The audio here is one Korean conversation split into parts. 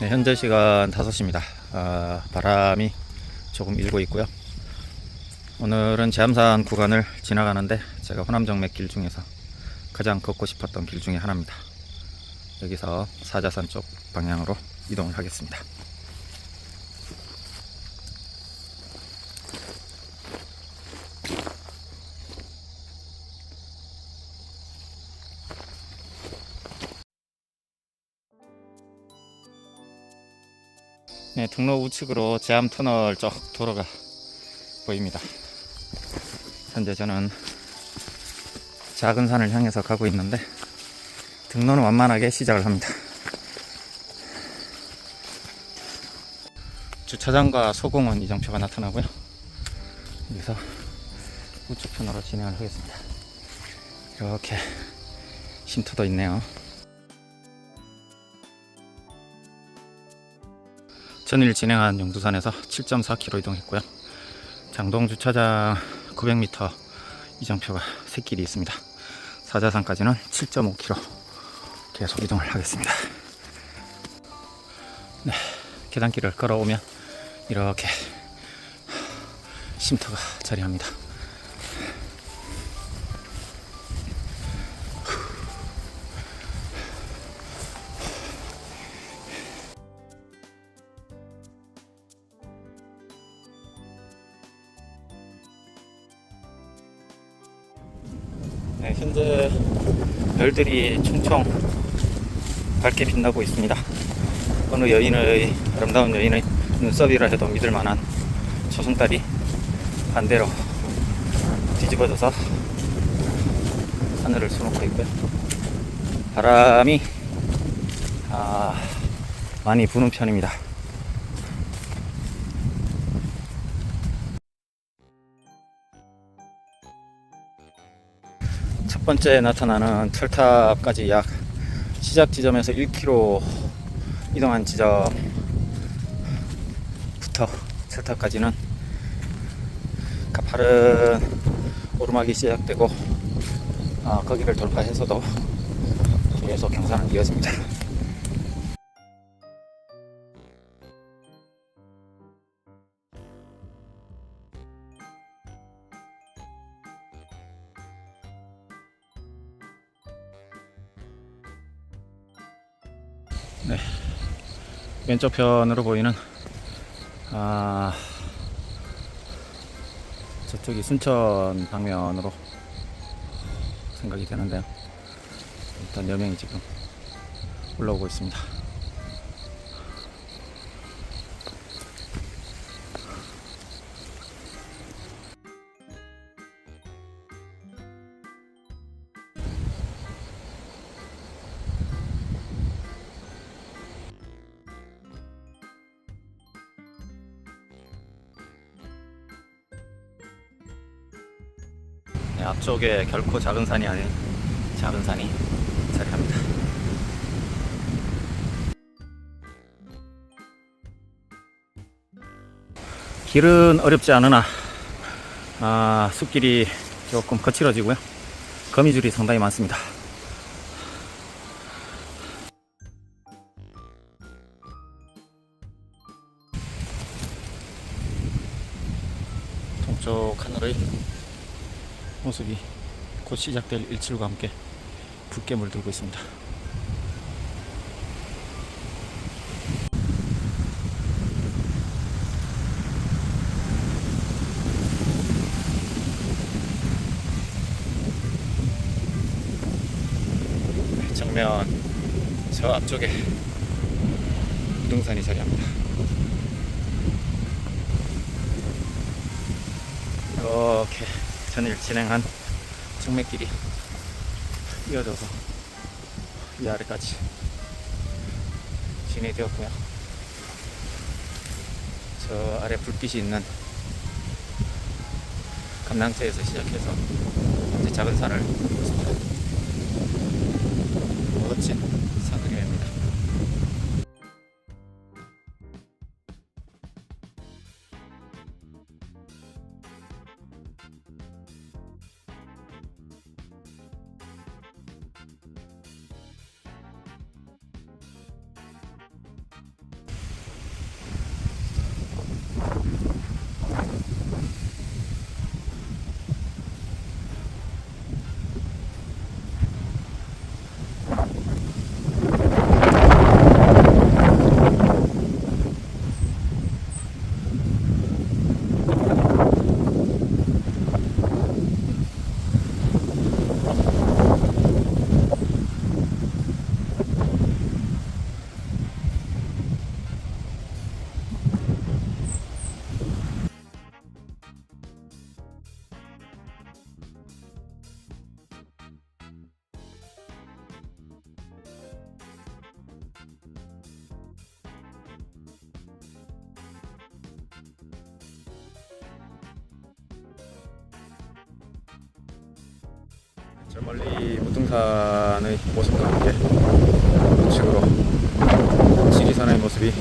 네, 현재 시간 5시입니다. 아, 바람이 조금 일고 있고요. 오늘은 제암산 구간을 지나가는데 제가 호남정맥 길 중에서 가장 걷고 싶었던 길 중에 하나입니다. 여기서 사자산 쪽 방향으로 이동을 하겠습니다. 네, 등로 우측으로 제암 터널 쪽 도로가 보입니다. 현재 저는 작은 산을 향해서 가고 있는데 등로는 완만하게 시작을 합니다. 주차장과 소공원 이정표가 나타나고요. 여기서 우측 편으로 진행을 하겠습니다. 이렇게 쉼터도 있네요. 전일 진행한 용두산에서 7.4km 이동했고요. 장동 주차장 900m 이정표가 새길이 있습니다. 사자산까지는 7.5km 계속 이동을 하겠습니다. 네, 계단길을 걸어오면 이렇게 쉼터가 자리합니다. 네, 현재 별들이 총총 밝게 빛나고 있습니다. 어느 여인의 아름다운 여인의 눈썹이라 해도 믿을 만한 초승달이 반대로 뒤집어져서 하늘을 수놓고 있고요. 바람이 아, 많이 부는 편입니다. 번째 나타나는 철탑까지 약 시작 지점에서 1km 이동한 지점부터 철탑까지는 가파른 오르막이 시작되고 아, 거기를 돌파해서도 계속 경사는 이어집니다. 왼쪽 편으로 보이는 아 저쪽이 순천 방면으로 생각이 되는데요. 일단 여명이 지금 올라오고 있습니다. 네, 앞쪽에 결코 작은 산이 아닌 작은 산이 자리합니다. 길은 어렵지 않으나 아, 숲길이 조금 거칠어지고요. 거미줄이 상당히 많습니다. 모습이 곧 시작될 일출과 함께 붉게 물들고 있습니다. 정면 저 앞쪽에 부동산이 자리합니다. 이렇게 전일 진행한 정맥길이 이어져서 이 아래까지 진행되었고요. 저 아래 불빛이 있는 감랑새에서 시작해서 이제 작은 산을 보습니다 멋진 멀리 무등산의 모습과 함께 우측으로 지리산의 모습이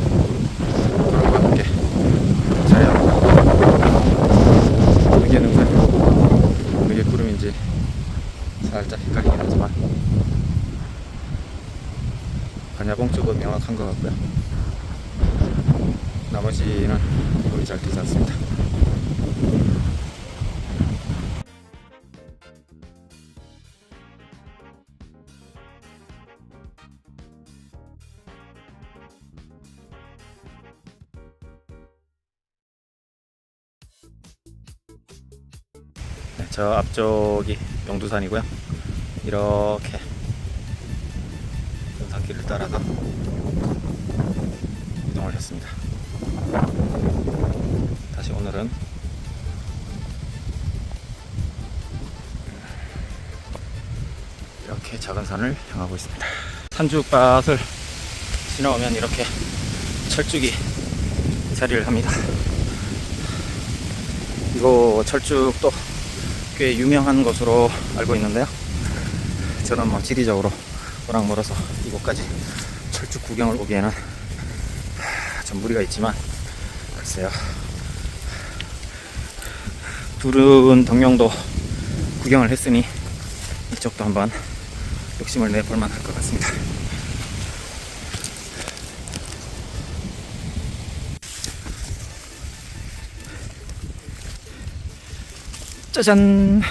저 앞쪽이 용두산이고요. 이렇게 등산길을 따라서 이동을 했습니다. 다시 오늘은 이렇게 작은 산을 향하고 있습니다. 산주밭을 지나오면 이렇게 철쭉이 자리를 합니다. 이거 철쭉도 꽤 유명한 것으로 알고 있는데요. 저는 뭐 지리적으로 워낙 멀어서 이곳까지 철쭉 구경을 오기에는 하, 좀 무리가 있지만 글쎄요. 둘은 동명도 구경을 했으니 이쪽도 한번 욕심을 내볼 만할 것 같습니다. 짜잔!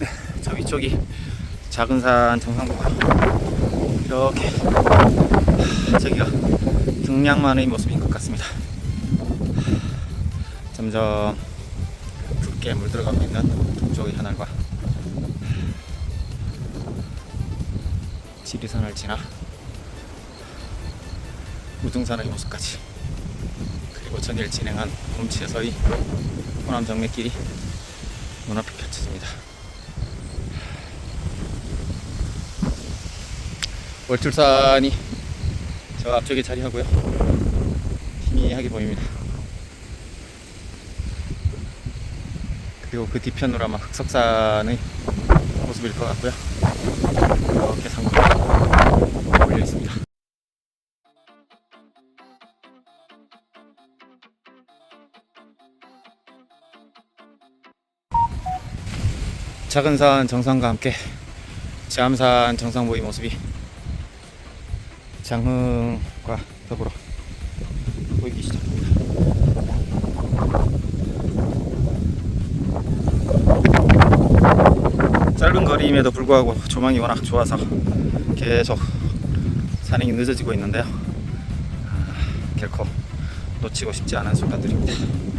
네, 저 위쪽이 작은 산 정상부가 이렇게 하, 저기가 등량만의 모습인 것 같습니다. 점점 붉게 물들어가고 있는 동쪽의 하늘과 지리산을 지나 우등산의 모습까지 그리고 전일 진행한 곰치에서의 호남 정맥길이 눈앞에 펼쳐집니다. 월출산이 저 앞쪽에 자리하고요. 희미하게 보입니다. 그리고 그 뒤편으로 아마 흑석산의 모습일 것 같고요. 이렇게 상구가 올려 있습니다. 작은 산 정상과 함께 지암산 정상부의 모습이 장흥과 더불어 보이기 시작합니다. 짧은 거리임에도 불구하고 조망이 워낙 좋아서 계속 산행이 늦어지고 있는데요. 아, 결코 놓치고 싶지 않은 순간들입니다.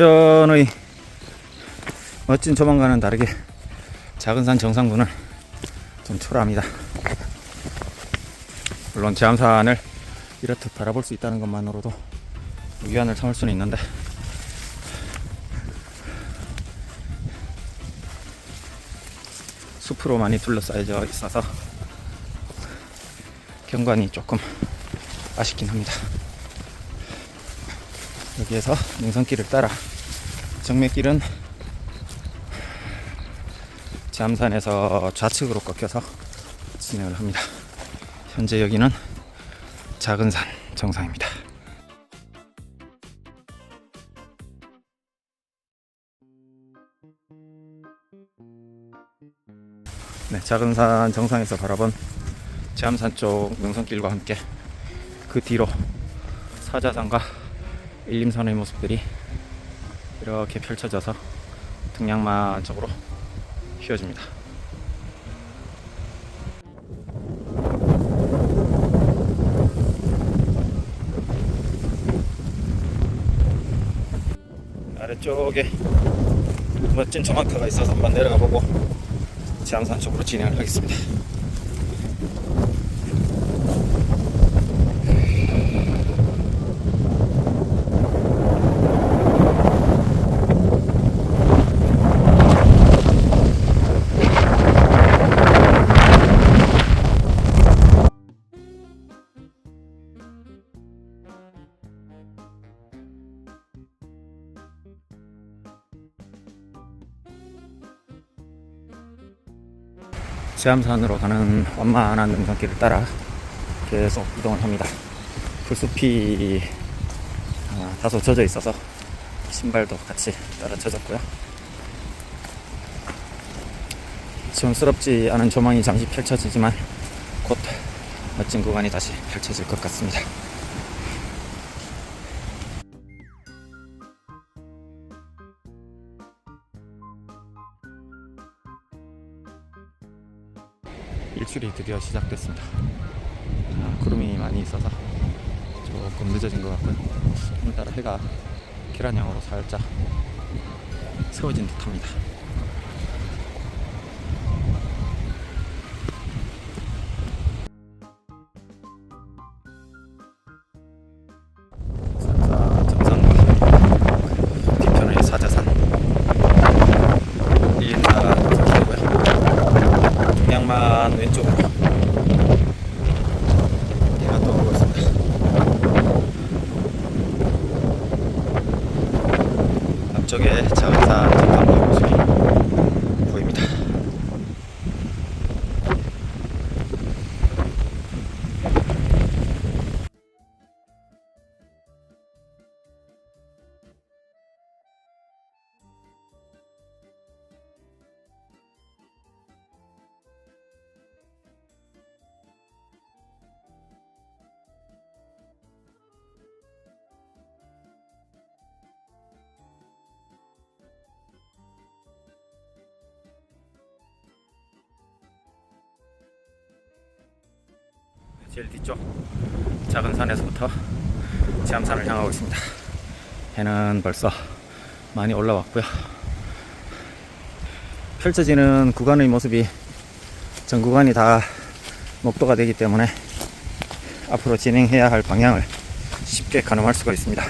직전의 멋진 조망과는 다르게 작은 산 정상부는 좀 초라합니다. 물론 제암산을 이렇듯 바라볼 수 있다는 것만으로도 위안을 삼을 수는 있는데 숲으로 많이 둘러싸여져 있어서 경관이 조금 아쉽긴 합니다. 여기에서 능선길을 따라 정맥길은 잠산에서 좌측으로 꺾여서 진행을 합니다. 현재 여기는 작은 산 정상입니다. 네, 작은 산 정상에서 바라본 제암산 쪽 능선길과 함께 그 뒤로 사자산과 일림산의 모습들이 이렇게 펼쳐져서 등량마 쪽으로 휘어집니다. 아래쪽에 멋진 조망터가 있어서 한번 내려가 보고 지암산 쪽으로 진행을 하겠습니다. 지암산으로 가는 완만한 능선길을 따라 계속 이동을 합니다. 풀숲이 아, 다소 젖어 있어서 신발도 같이 따라 젖었고요. 시원스럽지 않은 조망이 잠시 펼쳐지지만 곧 멋진 구간이 다시 펼쳐질 것 같습니다. 드디어 시작됐습니다. 아, 구름이 많이 있어서 조금 늦어진 것 같고요. 오늘따라 해가 계란형으로 살짝 세워진 듯합니다. 지암산을 향하고 있습니다. 해는 벌써 많이 올라왔고요. 펼쳐지는 구간의 모습이 전 구간이 다 목도가 되기 때문에 앞으로 진행해야 할 방향을 쉽게 가늠할 수가 있습니다.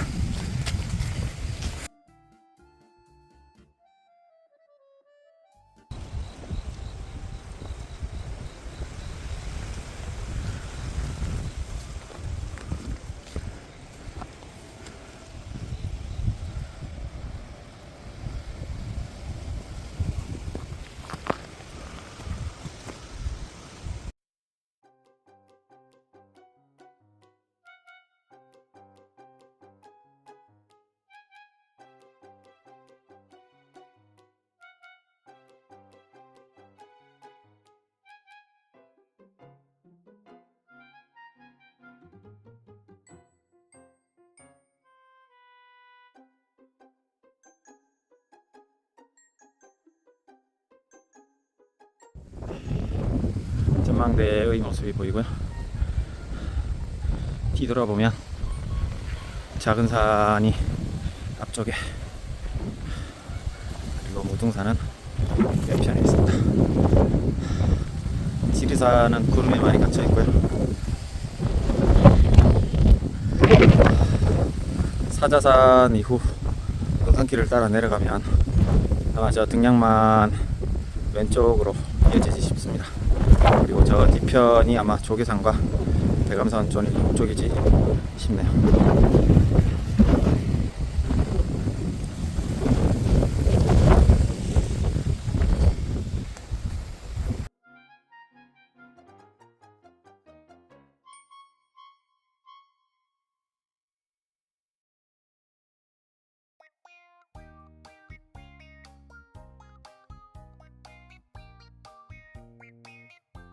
전망대의 모습이 보이고요. 뒤돌아보면 작은 산이 앞쪽에 그리고 무등산은 옆편에 있습니다. 지리산은 구름에 많이 갇혀 있고요. 사자산 이후 등산길을 따라 내려가면 아마 저 등량만 왼쪽으로 이어지지 싶습니다. 그리고 저 뒤편이 아마 조계산과 대감산 쪽이- 쪽이지 싶네요.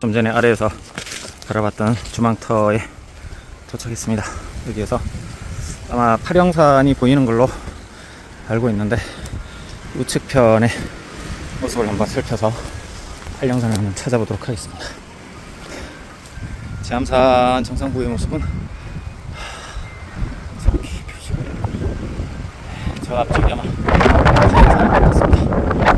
좀 전에 아래에서 바라봤던 주망터에 도착했습니다. 여기에서 아마 파령산이 보이는 걸로 알고 있는데 우측편의 모습을 한번 살펴서 한령산을 한번 찾아보도록 하겠습니다. 지암산 정상부의 모습은. 저 앞쪽이 아마 지암산 같습니다.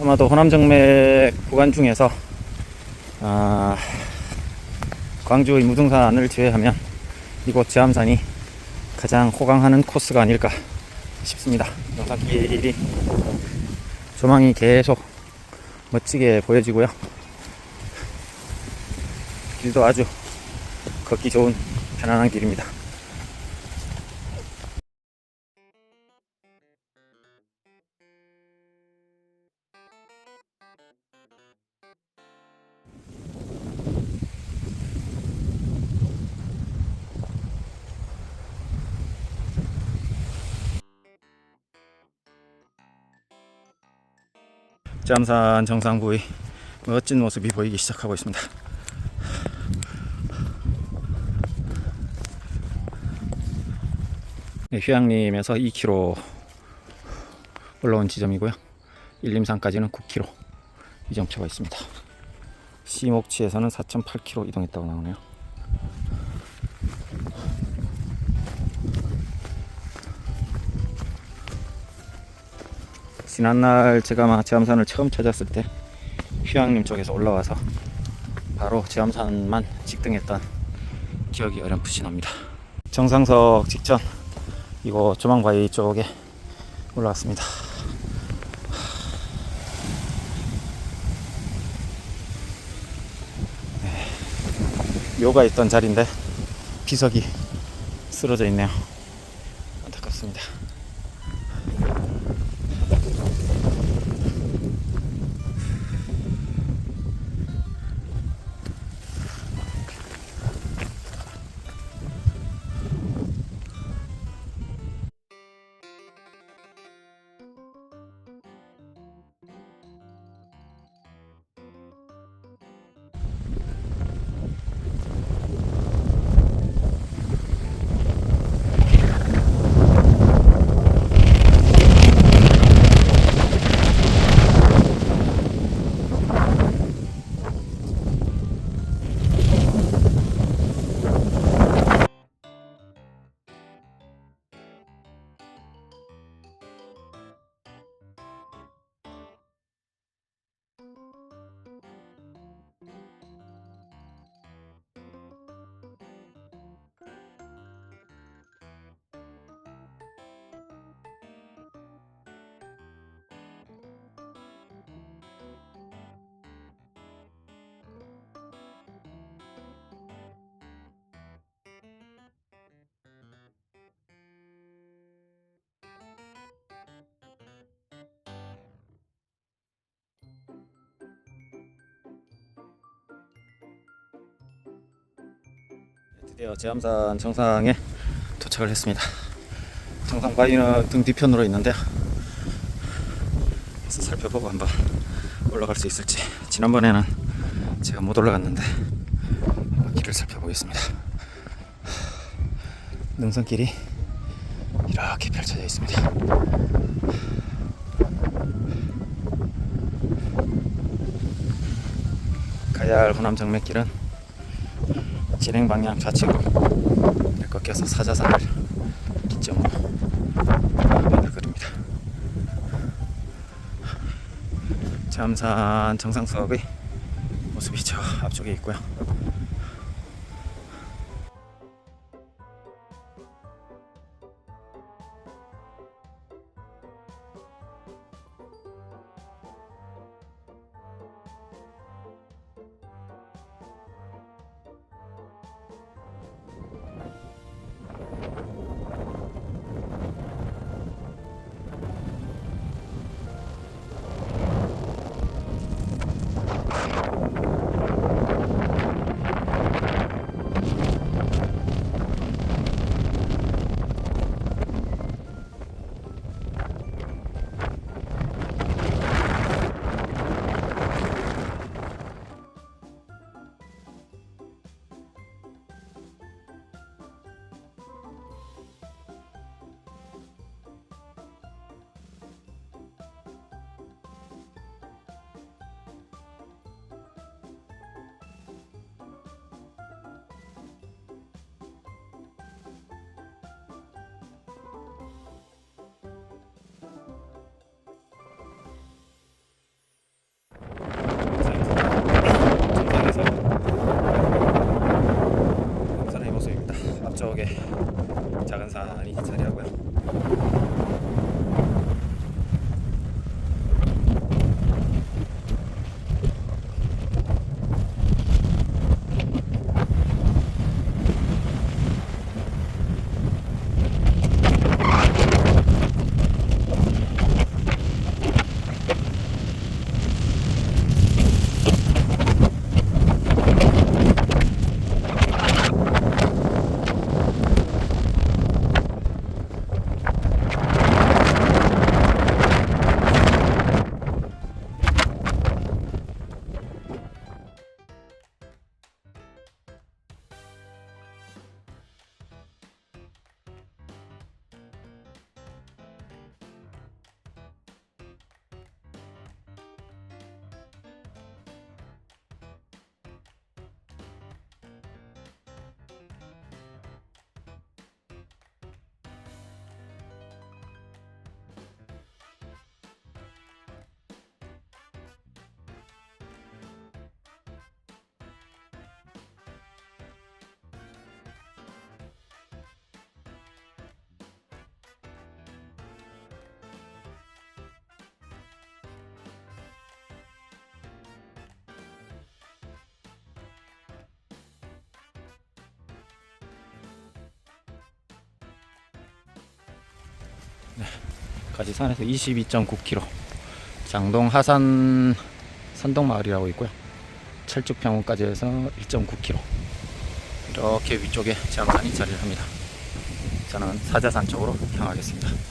아마도 호남정맥 구간 중에서 아, 광주의 무등산을 제외하면 이곳 제암산이 가장 호강하는 코스가 아닐까 싶습니다. 영상길이 조망이 계속 멋지게 보여지고요. 길도 아주 걷기 좋은 편안한 길입니다. 잠산 정상부의 멋진 모습이 보이기 시작하고 있습니다. 네, 휴양림에서 2km 올라온 지점이고요. 일림산까지는 9km 이정표가 있습니다. 시목치에서는 4.8km 이동했다고 나오네요. 지난날 제가 막 제암산을 처음 찾았을 때 휴양림 쪽에서 올라와서 바로 제암산만 직등했던 기억이 어렴풋이 납니다. 정상석 직전 이곳 조망바위 쪽에 올라왔습니다. 네, 묘가 있던 자리인데 비석이 쓰러져 있네요. 안타깝습니다. 드디어 제암산 정상에 도착을 했습니다. 정상 바위는 등 뒤편으로 있는데요. 그래서 살펴보고 한번 올라갈 수 있을지. 지난번에는 제가 못 올라갔는데 길을 살펴보겠습니다. 능선길이 이렇게 펼쳐져 있습니다. 가야할 호남 정맥길은 진행 방향 좌측으로 꺾여서 사자산을 기점으로 바닥 그립니다. 잠산 정상석의 모습이 저 앞쪽에 있고요. 가지산에서 22.9km 장동 하산 산동마을이라고 있고요. 철쭉평원까지 해서 1.9km 이렇게 위쪽에 제암산이 자리를 합니다. 저는 사자산 쪽으로 향하겠습니다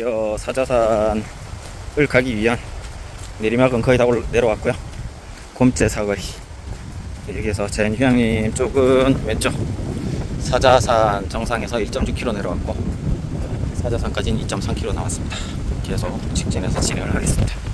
드디어 사자산을 가기 위한 내리막은 거의 다 내려왔고요 곰제 사거리 여기에서 젠 휴양림 쪽은 왼쪽 사자산 정상에서 1.6km 내려왔고 사자산까지는 2.3km 남았습니다. 계속 직진해서 진행을 하겠습니다.